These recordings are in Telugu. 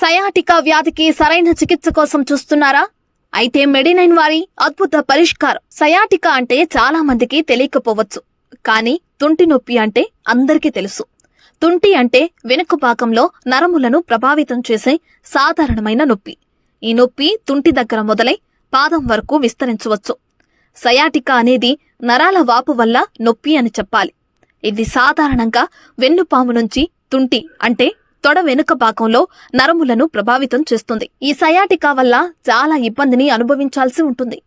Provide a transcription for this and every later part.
సయాటికా వ్యాధికి సరైన చికిత్స కోసం చూస్తున్నారా? అయితే మెడినైన్ వారి అద్భుత పరిష్కారం. సయాటికా అంటే చాలా మందికి తెలియకపోవచ్చు. కానీ తుంటి నొప్పి అంటే అందరికీ తెలుసు. తుంటి అంటే వెనుక భాగంలో నరములను ప్రభావితం చేసే సాధారణమైన నొప్పి. ఈ నొప్పి తుంటి దగ్గర మొదలై పాదం వరకు విస్తరించవచ్చు. సయాటికా అనేది నరాల వాపు వల్ల నొప్పి అని చెప్పాలి. ఇది సాధారణంగా వెన్నుపాము నుంచి తుంటి అంటే తొడ వెనుక భాగంలో నరములను ప్రభావితం చేస్తుంది. ఈ సయాటికా వల్ల చాలా ఇబ్బందిని అనుభవించాల్సి ఉంటుంది.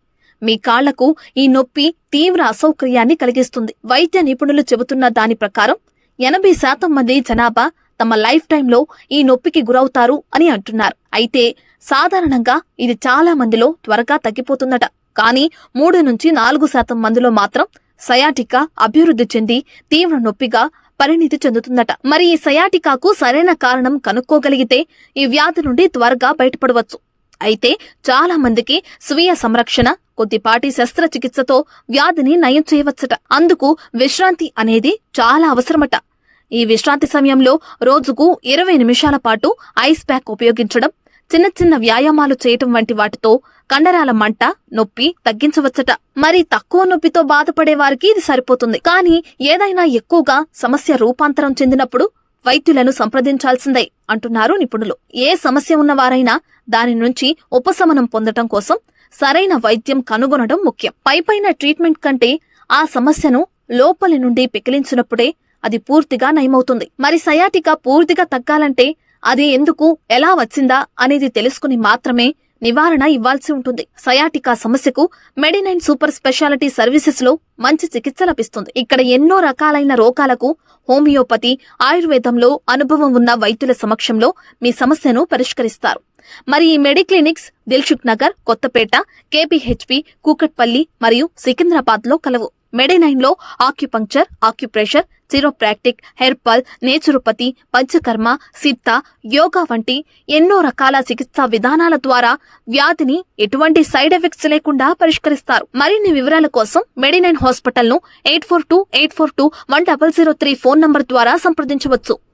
మీ కాళ్ళకు ఈ నొప్పి తీవ్ర అసౌకర్యాన్ని కలిగిస్తుంది. వైద్య నిపుణులు చెబుతున్న దాని ప్రకారం ఎనభై శాతం మంది జనాభా తమ లైఫ్ టైంలో ఈ నొప్పికి గురవుతారు అని అంటున్నారు. అయితే సాధారణంగా ఇది చాలా మందిలో త్వరగా తగ్గిపోతుందట. కానీ మూడు నుంచి నాలుగు శాతం మందిలో మాత్రం సయాటికా అభివృద్ధి చెంది తీవ్ర నొప్పిగా పరిణితి చెందుతుందట. మరి ఈ సయాటికాకు సరైన కారణం కనుక్కోగలిగితే ఈ వ్యాధి నుండి త్వరగా బయటపడవచ్చు. అయితే చాలా మందికి స్వీయ సంరక్షణ కొద్దిపాటి శస్త్రచికిత్సతో వ్యాధిని నయం చేయవచ్చట. అందుకు విశ్రాంతి అనేది చాలా అవసరమట. ఈ విశ్రాంతి సమయంలో రోజుకు ఇరవై నిమిషాల పాటు ఐస్ ప్యాక్ ఉపయోగించడం చిన్న చిన్న వ్యాయామాలు చేయటం వంటి వాటితో కండరాల మంట నొప్పి తగ్గించవచ్చట. మరి తక్కువ నొప్పితో బాధపడే వారికి ఇది సరిపోతుంది. కానీ ఏదైనా ఎక్కువగా సమస్య రూపాంతరం చెందినప్పుడు వైద్యులను సంప్రదించాల్సిందే అంటున్నారు నిపుణులు. ఏ సమస్య ఉన్నవారైనా దాని నుంచి ఉపశమనం పొందటం కోసం సరైన వైద్యం కనుగొనడం ముఖ్యం. పైపైన ట్రీట్మెంట్ కంటే ఆ సమస్యను లోపలి నుండి పికిలించినప్పుడే అది పూర్తిగా నయమవుతుంది. మరి సయాటిక పూర్తిగా తగ్గాలంటే అది ఎందుకు ఎలా వచ్చిందా అనేది తెలుసుకుని మాత్రమే నివారణ ఇవ్వాల్సి ఉంటుంది. సయాటికా సమస్యకు మెడినైన్ సూపర్ స్పెషాలిటీ సర్వీసెస్లో మంచి చికిత్స లభిస్తుంది. ఇక్కడ ఎన్నో రకాలైన రోగాలకు హోమియోపతి ఆయుర్వేదంలో అనుభవం ఉన్న వైద్యుల సమక్షంలో మీ సమస్యను పరిష్కరిస్తారు. మరి ఈ మెడిక్లినిక్స్ దిల్షుక్ నగర్ కొత్తపేట కేపీహెచ్పి కూకట్పల్లి మరియు సికింద్రాబాద్లో కలవు. మెడెనైన్లో acupuncture acupressure chiropractic herbal naturopathy panchakarma Siddha yoga వంటి ఎన్నో రకాల చికిత్సా విధానాల ద్వారా వ్యాధిని ఎటువంటి సైడ్ ఎఫెక్ట్స్ లేకుండా పరిష్కరిస్తారు. మరిన్ని వివరాల కోసం Medinine హాస్పిటల్ను eight four two eight four two one double zero three phone number ద్వారా సంప్రదించవచ్చు.